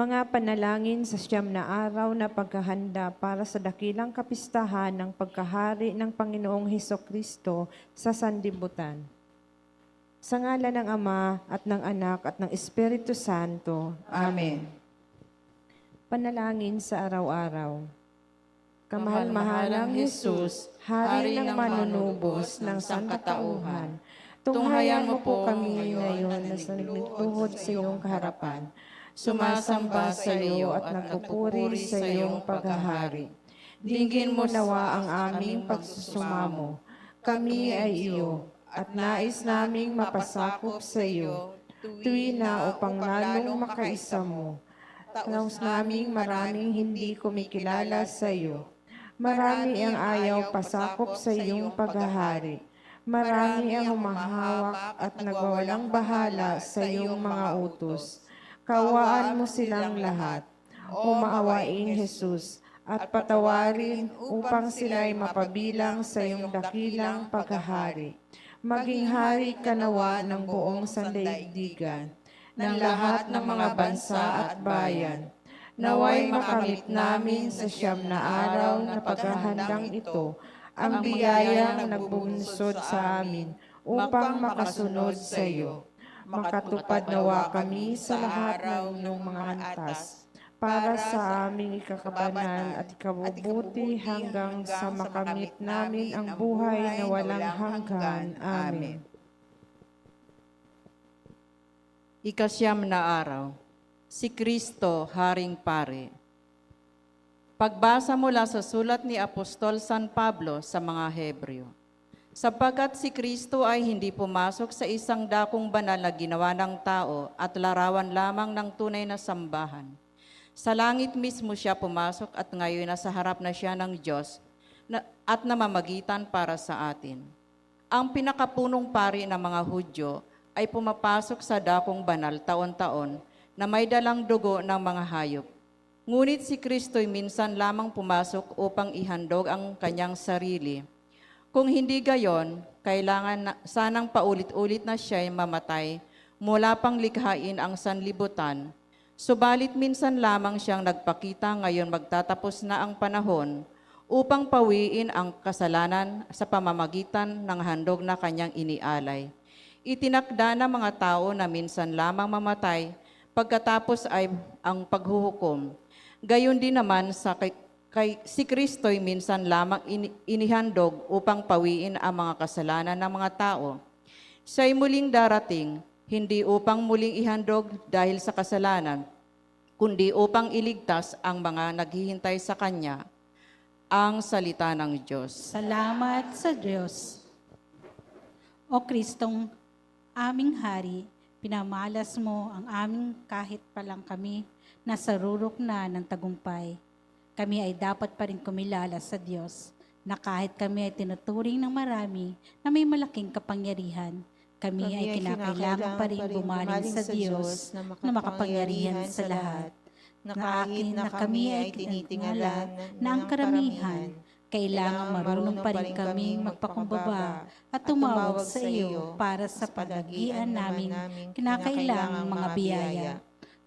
Mga panalangin sa siyam na araw na pagkahanda para sa dakilang kapistahan ng pagkahari ng Panginoong Heso Kristo sa sandibutan. Sa ngala ng Ama at ng Anak at ng Espiritu Santo. Amen. Panalangin sa araw-araw. Kamahal-mahalang Jesus, Hari ng manunubos ng sangkatauhan, tunghayan mo po kami ngayon na sa nagluhod sa iyong kaharapan. Sumasamba sa iyo at nagpupuri sa iyong paghahari. Dinggin mo nawa ang aming pagsusumamo. Kami ay iyo at nais naming mapasakop sa iyo tuwi na upang lalong makaisa mo. Taos naming maraming hindi kumikilala sa iyo. Marami ang ayaw pasakop sa iyong paghahari. Marami ang humahawak at nagwawalang bahala sa iyong mga utos. Kawaan mo silang lahat. Umaawain Jesus at patawarin upang sila'y mapabilang sa iyong dakilang paghahari. Maging hari ka nawa ng buong sandaigdigan, ng lahat ng mga bansa at bayan. Naway makamit namin sa siyam na araw na paghahandang ito ang biyayang nagbunsod sa amin upang makasunod sa iyo. Makatupad nawa kami sa lahat ng inyong mga antas para sa aming ikakabanal at ikabubuti hanggang sa makamit namin ang buhay na walang hanggan. Amen. Ikasyam na araw. Si Kristo, Haring Pare. Pagbasa mula sa sulat ni Apostol San Pablo sa mga Hebreo. Sapagkat si Kristo ay hindi pumasok sa isang dakong banal na ginawa ng tao at larawan lamang ng tunay na sambahan. Sa langit mismo siya pumasok at ngayon nasa harap na siya ng Diyos na, at namamagitan para sa atin. Ang pinakapunong pari ng mga Hudyo ay pumapasok sa dakong banal taon-taon na may dalang dugo ng mga hayop. Ngunit si Kristo'y minsan lamang pumasok upang ihandog ang kanyang sarili. Kung hindi gayon, kailangan na, sanang paulit-ulit na siya'y mamatay mula pang likhain ang sanlibutan. Subalit minsan lamang siyang nagpakita ngayon magtatapos na ang panahon upang pawiin ang kasalanan sa pamamagitan ng handog na kanyang inialay. Itinakda ng mga tao na minsan lamang mamatay pagkatapos ay ang paghuhukom. Gayon din naman sa kay, si Kristo'y minsan lamang ini- inihandog upang pawiin ang mga kasalanan ng mga tao. Siya'y muling darating, hindi upang muling ihandog dahil sa kasalanan, kundi upang iligtas ang mga naghihintay sa Kanya, ang salita ng Diyos. Salamat sa Diyos. O Kristong aming hari, pinamalas mo ang aming kahit pa lang kami nasa rurok na ng tagumpay. Kami ay dapat pa rin kumilala sa Diyos na kahit kami ay tinuturing ng marami na may malaking kapangyarihan, kami, ay kinakailangan pa rin bumaling sa Diyos na makapangyarihan sa lahat. Na akin na kami ay tinitingala na ang karamihan kailangan marunong pa rin kaming magpakumbaba at tumawag sa iyo para sa palagian namin kinakailangang mga biyaya.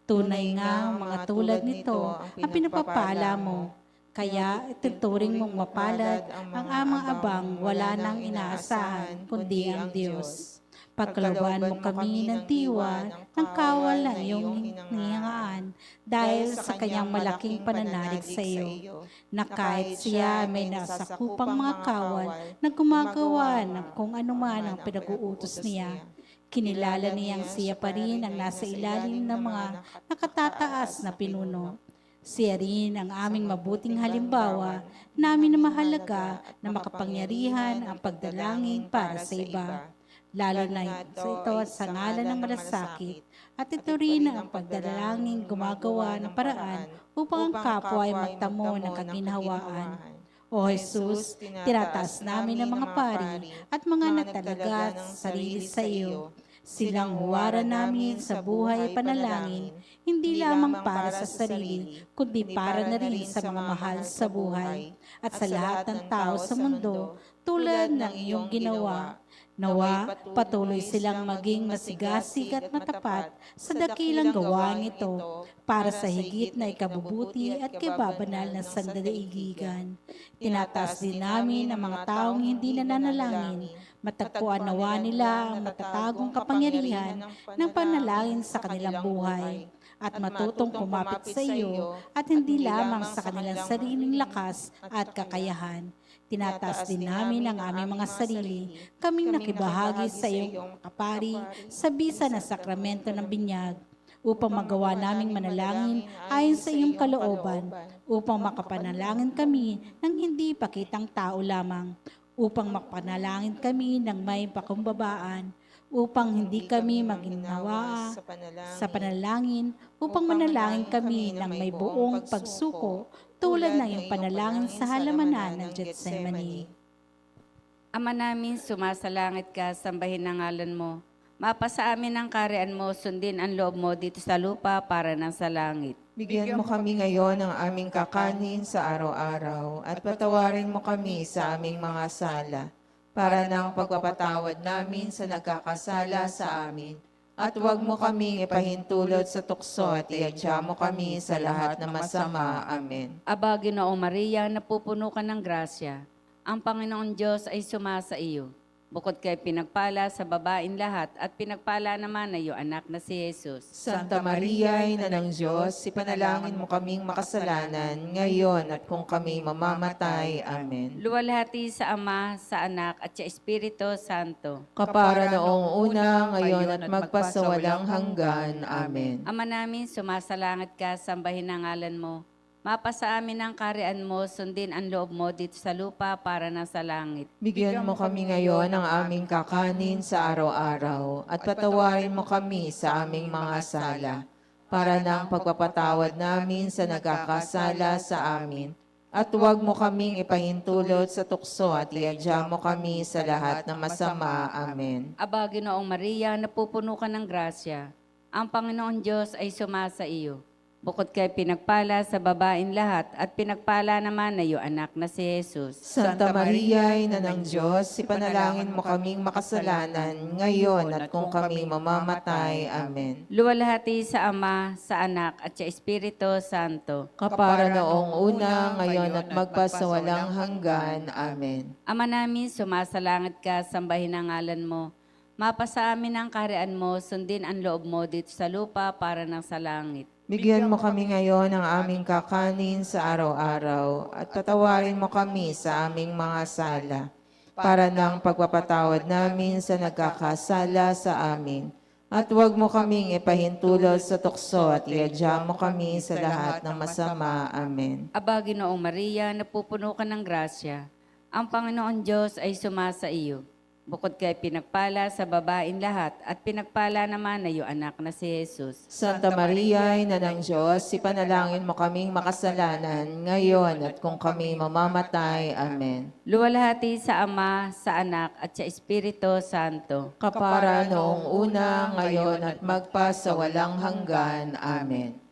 Tunay nga mga tulad nito ang pinapapala mo. Kaya ituturing mong mapalad ang amang abang wala nang inaasahan kundi ang Diyos. Pagkalaban mo kami ng diwa ng kawal ng iyong hiningaan dahil sa kanyang malaking pananalig sa iyo na kahit siya may nasakupang mga kawal na gumagawa ng kung anuman ang pinag-uutos niya. Kinilala niyang siya pa rin ang nasa ilalim ng mga nakatataas na pinuno. Siya rin ang aming mabuting halimbawa namin na mahalaga na makapangyarihan ang pagdalangin para sa iba. Lalo na ito sa ngalan ng malasakit at ito rin ang pagdalangin gumagawa ng paraan upang ang kapwa ay magtamo ng kaginhawaan. O Jesus, tinataas namin ang mga pari at mga natalaga sa sarili sa iyo. Silang huwaran namin sa buhay panalangin, hindi lamang para sa sarili, kundi para na rin sa mga mahal sa buhay at sa lahat ng tao sa mundo, tulad ng iyong ginawa Nawa, patuloy silang maging masigasig at matapat sa dakilang gawain ito para sa higit na ikabubuti at kababanal na sandaliigigan. Tinataas din namin ang mga taong hindi nananalangin, matagpuan nawa nila ang matatagong kapangyarihan ng panalangin sa kanilang buhay at matutong kumapit sa iyo at hindi lamang sa kanilang sariling lakas at kakayahan. Tinataas din namin ang aming mga sarili, kaming nakibahagi sa iyong kapari sa bisa na sakramento ng binyag, upang magawa naming manalangin ayon sa iyong kalooban, upang makapanalangin kami ng hindi pakitang tao lamang, upang mapanalangin kami ng may pakumbabaan, upang hindi kami maginawa sa panalangin, sa panalangin upang manalangin kami ng may buong pagsuko tulad ng iyong panalangin sa halamanan ng Gethsemane. Ama namin, sumasalangit ka, sambahin ang ngalan mo. Mapasa amin ang karian mo, sundin ang loob mo dito sa lupa para nang sa langit. Bigyan mo kami ngayon ng aming kakanin sa araw-araw at patawarin mo kami sa aming mga sala para ng pagpapatawad namin sa nagkakasala sa amin. At huwag mo kaming ipahintulot sa tukso at iadya mo kami sa lahat ng masama. Amen. Aba, Ginoong Maria, napupuno ka ng grasya. Ang Panginoon Diyos ay sumasa iyo. Bukod kay pinagpala sa babain lahat at pinagpala naman na iyo anak na si Jesus. Santa Maria, Ina ng Diyos, ipanalangin mo kaming makasalanan ngayon at kung kami mamamatay. Amen. Luwalhati sa Ama, sa Anak at sa Espiritu Santo. Kapara noong una, ngayon at magpasawalang hanggan. Amen. Ama namin, sumasalangit ka, sambahin ang ngalan mo. Mapasa amin ang karian mo, sundin ang loob mo dito sa lupa para na sa langit. Bigyan mo kami ngayon ng aming kakanin sa araw-araw at patawarin mo kami sa aming mga sala para ng pagpapatawad namin sa nagkakasala sa amin. At huwag mo kaming ipahintulot sa tukso at iadya mo kami sa lahat ng masama. Amen. Aba, Ginoong Maria, napupuno ka ng grasya. Ang Panginoon Diyos ay sumasa iyo. Bukod kay pinagpala sa babain lahat at pinagpala naman na iyo anak na si Jesus. Santa Maria, Ina ng Diyos, ipanalangin mo kaming makasalanan ngayon at kung kami mamamatay. Amen. Luwalhati sa Ama, sa Anak at sa Espiritu Santo. Kapara noong una, ngayon at magpasawalang hanggan. Amen. Ama namin, sumasalangit ka, sambahin ang ngalan mo. Mapasa amin ang karian mo, sundin ang loob mo dito sa lupa para ng sa langit. Bigyan mo kami ngayon ng aming kakanin sa araw-araw at patawarin mo kami sa aming mga sala para ng pagpapatawad namin sa nagkakasala sa amin. At huwag mo kaming ipahintulot sa tukso at iadya mo kami sa lahat ng masama. Amen. Aba, Ginoong Maria, napupuno ka ng grasya. Ang Panginoon Diyos ay sumasa iyo. Bukod kay pinagpala sa babain lahat at pinagpala naman na iyo anak na si Jesus. Santa Maria, Ina ng Diyos, ipanalangin mo kaming makasalanan ngayon at kung kami mamamatay. Amen. Luwalhati sa Ama, sa Anak at sa Espiritu Santo. Kapara noong una, ngayon at magpa sa walang hanggan. Amen.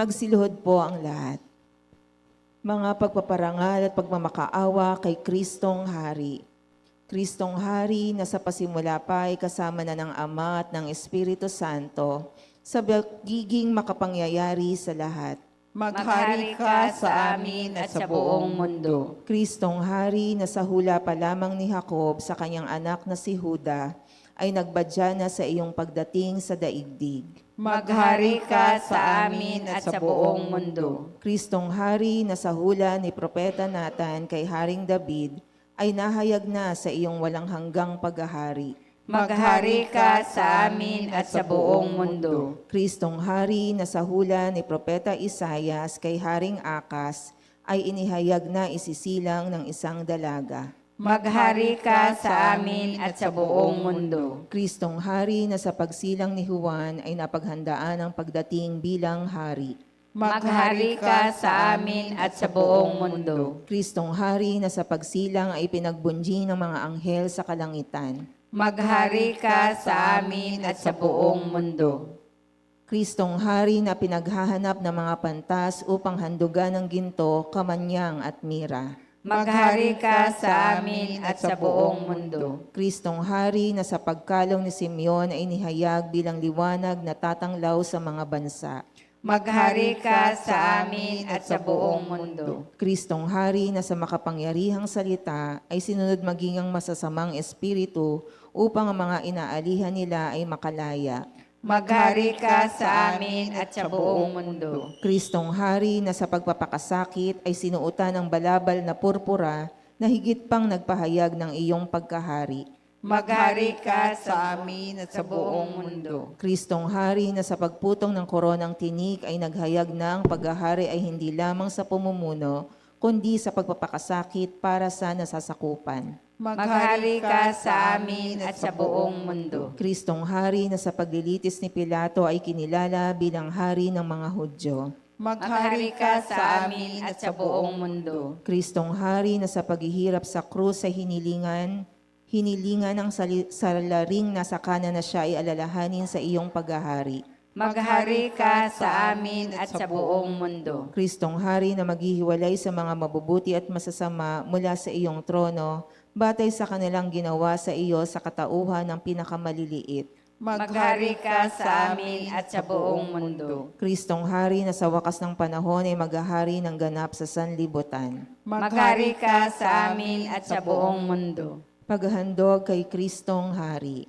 Magsiluhod po ang lahat. Mga pagpaparangal at pagmamakaawa kay Kristong Hari. Kristong Hari na sa pasimula pa ay kasama na ng Ama at ng Espiritu Santo sa pagiging makapangyayari sa lahat. Maghari ka sa amin at sa buong mundo. Kristong Hari na sa hula pa lamang ni Jacob sa kanyang anak na si Huda ay nagbadya na sa iyong pagdating sa daigdig. Maghari ka sa amin at sa buong mundo. Kristong Hari na sa hula ni Propeta Nathan kay Haring David ay nahayag na sa iyong walang hanggang paghahari. Maghari ka sa amin at sa buong mundo. Kristong Hari na sa hula ni Propeta Isayas kay Haring Akas ay inihayag na isisilang ng isang dalaga. Maghari ka sa amin at sa buong mundo. Kristong Hari na sa pagsilang ni Juan ay napaghandaan ang pagdating bilang hari. Maghari ka sa amin at sa buong mundo. Kristong Hari na sa pagsilang ay pinagbunji ng mga anghel sa kalangitan. Maghari ka sa amin at sa buong mundo. Kristong Hari na pinaghahanap ng mga pantas upang handugan ng ginto, kamanyang at mira. Maghari ka sa amin at sa buong mundo. Kristong Hari na sa pagkalong ni Simeon ay nihayag bilang liwanag na tatanglaw sa mga bansa. Maghari ka sa amin at sa buong mundo. Kristong Hari na sa makapangyarihang salita ay sinunod maging ang masasamang espiritu upang ang mga inaalihan nila ay makalaya. Maghari ka sa amin at sa buong mundo. Kristong Hari na sa pagpapakasakit ay sinuotan ng balabal na purpura na higit pang nagpahayag ng iyong pagkahari. Maghari ka sa amin at sa buong mundo. Kristong Hari na sa pagputong ng koronang tinik ay naghayag na ang paghahari ay hindi lamang sa pumumuno, kundi sa pagpapakasakit para sa nasasakupan. Maghari ka sa amin at sa buong mundo. Kristong Hari na sa paglilitis ni Pilato ay kinilala bilang hari ng mga Hudyo. Maghari ka sa amin at sa buong mundo. Kristong Hari na sa paghihirap sa krus ay hinilingan, hinilingan ng sali- salaring nasa kanan na siya ay alalahanin sa iyong paghahari. Maghari ka sa amin at sa buong mundo. Kristong Hari na maghihiwalay sa mga mabubuti at masasama mula sa iyong trono, batay sa kanilang ginawa sa iyo sa katauhan ng pinakamaliliit. Maghari ka sa amin at sa buong mundo. Kristong Hari na sa wakas ng panahon ay maghahari ng ganap sa sanlibutan. Maghari ka sa amin at sa buong mundo. Paghandog kay Kristong Hari.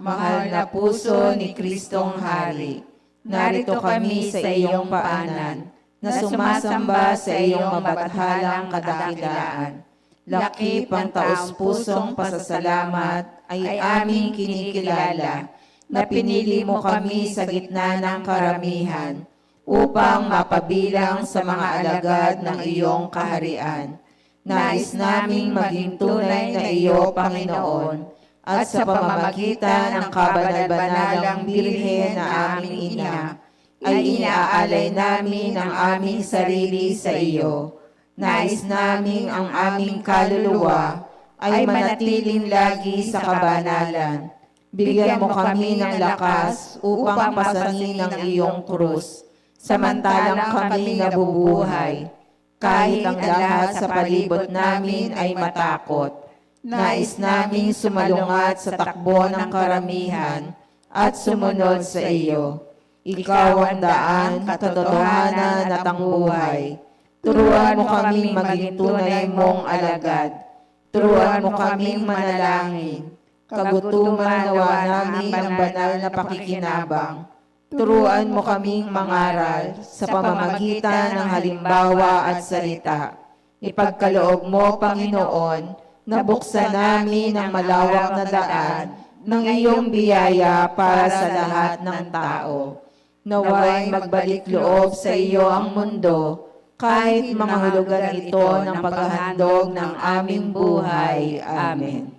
Mahal na puso ni Kristong Hari, narito kami sa iyong paanan, na sumasamba sa iyong mabathalang kadakilaan. Lakip ang taus-pusong pasasalamat ay aming kinikilala na pinili mo kami sa gitna ng karamihan upang mapabilang sa mga alagad ng iyong kaharian. Nais naming maging tunay na iyo, Panginoon, at sa pamamagitan ng kabanal-banalang birhen na aming ina, ay inaalay namin ang aming sarili sa iyo. Nais naming ang aming kaluluwa ay manatiling lagi sa kabanalan. Bigyan mo kami ng lakas upang pasanin ang iyong krus, samantalang kami nabubuhay. Kahit ang lahat sa palibot namin ay matakot. Nais naming sumalungat sa takbo ng karamihan at sumunod sa iyo. Ikaw ang daan, katotohanan at ang buhay. Turuan mo kaming maging tunay mong alagad. Turuan mo kaming manalangin. Kagutuman nawa namin ang banal na pakikinabang. Turuan mo kaming mangaral sa pamamagitan ng halimbawa at salita. Ipagkaloob mo, Panginoon, na buksan namin ang malawak na daan ng iyong biyaya para sa lahat ng tao. Naway magbalik loob sa iyo ang mundo, kahit mga hulugan ito ng paghahandog ng aming buhay. Amen.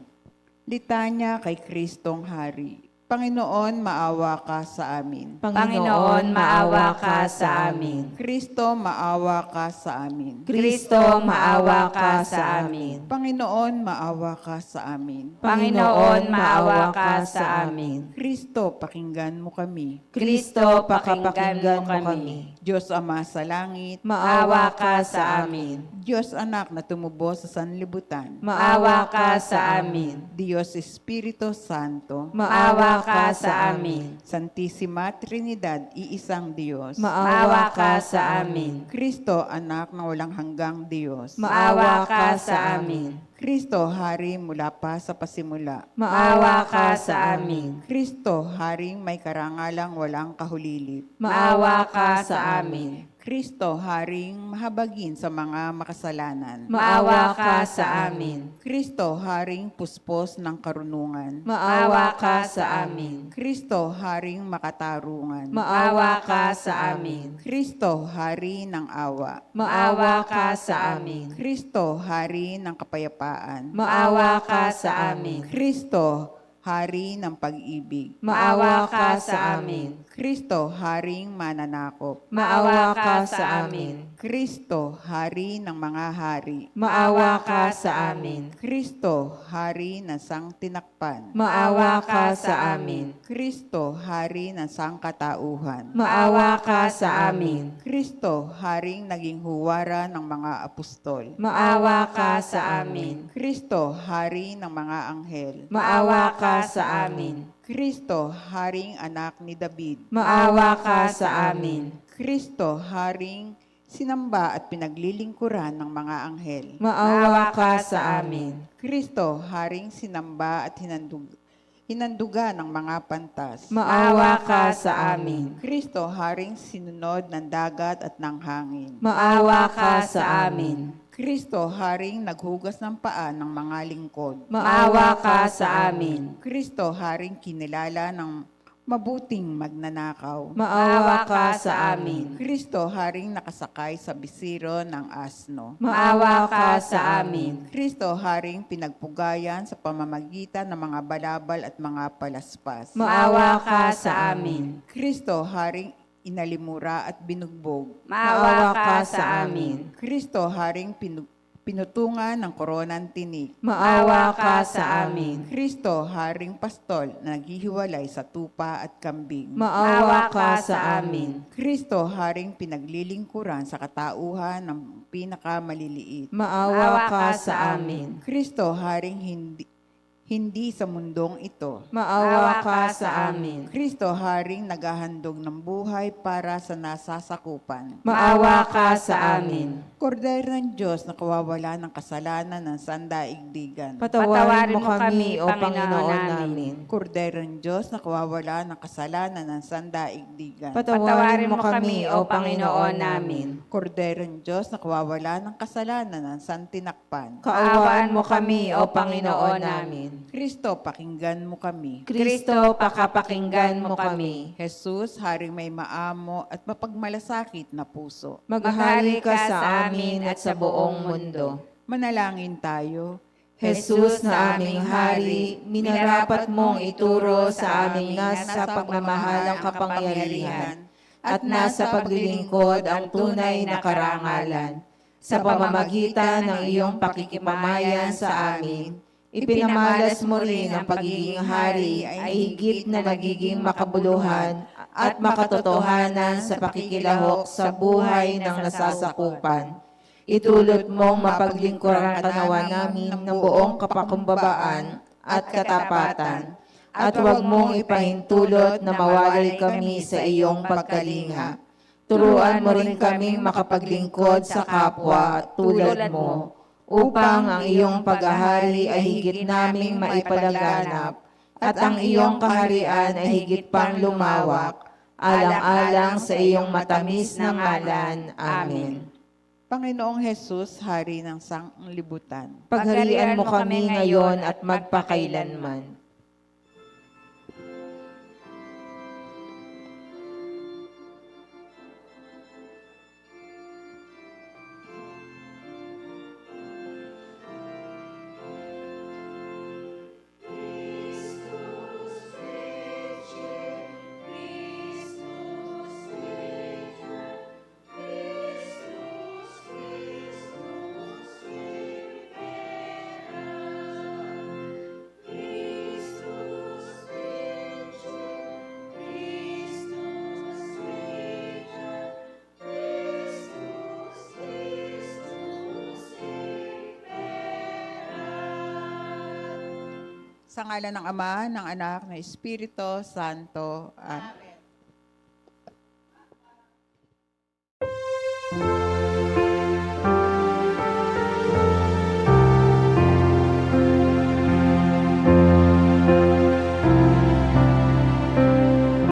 Litanya kay Kristong Hari. Panginoon, maawa ka sa amin. Panginoon, maawa ka sa amin. Kristo, maawa ka sa amin. Kristo, maawa ka sa amin. Panginoon, maawa ka sa amin. Panginoon, maawa ka sa amin. Kristo, pakinggan mo kami. Kristo, pakinggan mo kami. Diyos Ama sa langit, Maawa ka sa amin. Diyos Anak na tumubo sa sanlibutan, Maawa ka sa amin. Diyos Espiritu Santo, Maawa ka sa amin. Santissima Trinidad, iisang Diyos, Maawa ka sa amin. Kristo, Anak na walang hanggang Diyos, Maawa ka sa amin. Kristo, Hari mula pa sa pasimula, Maawa ka sa amin. Kristo, Haring may karangalang walang kahulilip, Maawa ka sa amin. Kristo, Haring mahabagin sa mga makasalanan, Maawa ka sa amin. Kristo, Haring puspos ng karunungan, Maawa ka sa amin. Kristo, Haring makatarungan, Maawa ka sa amin. Kristo, Hari ng awa, Maawa ka sa amin. Kristo, Hari ng kapayapaan, Maawa ka sa amin. Kristo, Hari ng pag-ibig, Maawa ka sa amin. Kristo, Haring mananakop, Maawa ka sa amin. Kristo, Hari ng mga hari, Maawa ka sa amin. Kristo, Hari ng sangtinakpan, Maawa ka sa amin. Kristo, Hari ng sangkatauhan, Maawa ka sa amin. Kristo, Haring naging huwara ng mga apostol, Maawa ka sa amin. Kristo, Hari ng mga anghel, Maawa ka sa amin. Kristo, Haring anak ni David, Maawa ka sa amin. Kristo, Haring sinamba at pinaglilingkuran ng mga anghel, Maawa ka sa amin. Kristo, Haring sinamba at hinandug, hinanduga ng mga pantas, Maawa ka sa amin. Kristo, Haring sinunod ng dagat at ng hangin, Maawa ka sa amin. Kristo, Haring naghugas ng paa ng mga lingkod, Maawa ka sa amin. Kristo, Haring kinilala ng mabuting magnanakaw, Maawa ka sa amin. Kristo, Haring nakasakay sa bisiro ng asno, Maawa ka sa amin. Kristo, Haring pinagpugayan sa pamamagitan ng mga balabal at mga palaspas, Maawa ka sa amin. Kristo, Haring inalimura at binugbog, Maawa ka sa amin. Kristo, Haring pinu- pinutungan ng koronang tinik, Maawa ka sa amin. Kristo, Haring Pastol na naghihiwalay sa tupa at kambing. Maawa ka sa amin. Kristo, Haring pinaglilingkuran sa katauhan ng pinakamaliliit. Maawa ka sa amin. Kristo, Haring hindi, hindi sa mundong ito. Maawa ka sa amin. Kristo, Haring naghahandog ng buhay para sa nasasakupan. Maawa ka sa amin. Kordero ng Diyos na kawawala ng kasalanan ng sandaigdigan. Patawarin mo kami, O Panginoon namin. Kordero ng Diyos na kawawala ng kasalanan ng sandaigdigan. Patawarin mo kami, O Panginoon namin. Kordero ng Diyos na kawawala ng kasalanan ng santinakpan. Kaawaan mo kami, O Panginoon namin. Kristo, pakinggan mo kami. Kristo, pakapakinggan mo kami. Jesus, Haring may maamo at mapagmalasakit na puso. Maghari ka sa amin at sa buong mundo. Manalangin tayo. Jesus na aming hari, minarapat mong ituro sa aming nasa pagmamahalang kapangyarihan at nasa paglilingkod ang tunay na karangalan. Sa pamamagitan ng iyong pakikipamayan sa amin, ipinamalas mo rin ang pagiging hari ay higit na nagiging makabuluhan at makatotohanan sa pakikilahok sa buhay ng nasasakupan. Itulot mong mapaglingkuran ang katawan namin ng buong kapakumbabaan at katapatan. At huwag mong ipahintulot na mawalay kami sa iyong pagkalinga. Turuan mo rin kaming makapaglingkod sa kapwa tulad mo, upang ang iyong paghahari ay higit naming maipalaganap at ang iyong kaharian ay higit pang lumawak, alang-alang sa iyong matamis na ngalan. Amen. Panginoong Jesus, Hari ng sanglibutan. Pagharian mo kami ngayon at magpakailanman. Sa ngalan ng Ama, ng Anak, ng Espiritu Santo. Amen.